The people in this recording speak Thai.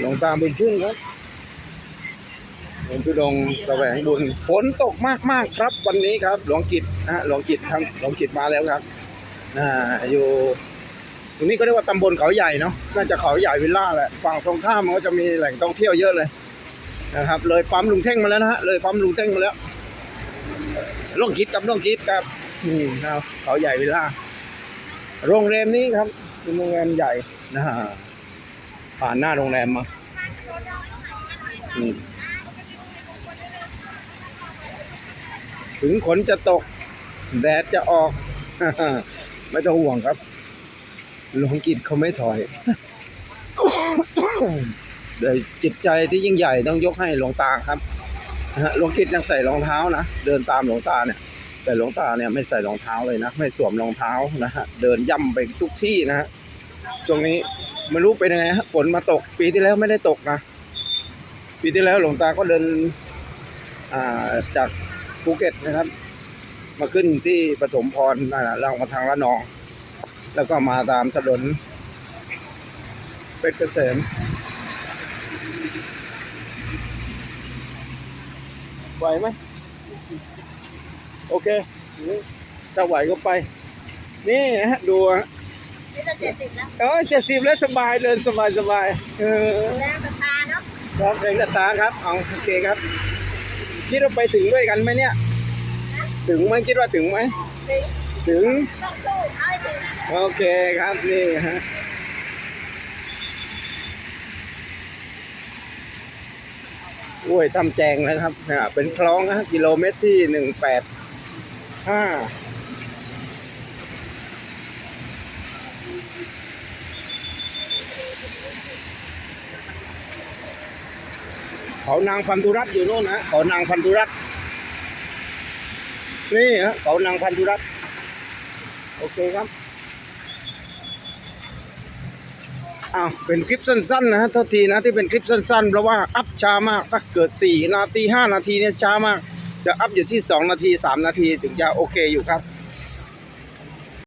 หลวงตาบุญชุ่งครับหลวงตุดงแสวงบุญฝนตกมากมากๆครับ วันนี้ครับ หลวงกิจนะฮะหลวงกิจครับหลวงกิจมาแล้วครับอ่าอยู่ตรงนี้ก็เรียกว่าตำบลเขาใหญ่เนาะน่าจะเขาใหญ่วิลล่าแหละฝั่งตรงข้ามมันก็จะมีแหล่งท่องเที่ยวเยอะเลยนะครับ เลยปั๊มลุงเท่งมาแล้วนะฮะเลยปั๊มลุงเท่งมาแล้วล่องกิจกับล่องกิจครับนี่ครับเขาใหญ่วิลล่าโรงแรมนี้ครับเป็นโรงแรมใหญ่นะฮะ ผ่านหน้าโรงแรมมาถึงฝนจะตก แดดจะออก ไม่ต้องห่วงครับหลวงกิจเขาไม่ถอยเดี๋ยวจิตใจที่ยิ่งใหญ่ต้องยกให้หลวงตาครับหลวงกิจยังใส่รองเท้านะ เดินตามหลวงตาเนี่ย แต่หลวงตาเนี่ยไม่ใส่รองเท้าเลยนะ ไม่สวมรองเท้านะฮะ เดินย่ำไปทุกที่นะฮะ ช่วงนี้ไม่รู้เป็นยังไงฮะฝนมาตก ปีที่แล้วไม่ได้ตกนะปีที่แล้วหลวงตาก็เดินอ่าจากภูเก็ตนะครับ มาขึ้นที่ปฐมพรนั่นน่ะล่างมาทางละนอง แล้วก็มาตามถนนเพชรเกษมไหวไหมโอเค ถ้าไหวก็ไป นี่ฮะดู ฮะนี่จะเจ็ดสิบแล้วเออเจ็ดสิบแล้วสบายเดินสบายสบายเออแรงกับตาเนาะครับเองกระตาครับเอาโอเคครับ คิดว่าไปถึงด้วยกันไหมเนี่ย ถึงไหมคิดว่าถึงไหมถึงถึงต้องสู้เอาให้ถึงโอเคครับนี่ฮะโอ้ยทำแจงนะครับอ่าเป็นคลองนะกิโลเมตรที่หนึ่งแปดห้า เขานางพันธุรัตน์อยู่โน่นนะเขานางพันธุรัตน์นี่ฮะเขานางพันธุรัตน์โอเคครับอ้าวเป็นคลิปสั้นๆนะฮะโทษทีนะที่เป็นคลิปสั้นๆ เพราะว่าอัพช้ามากถ้าเกิด 4 นาที 5 นาทีเนี่ยช้ามาก จะอัพอยู่ที่ 2 นาที 3 นาทีถึงจะโอเคอยู่ครับ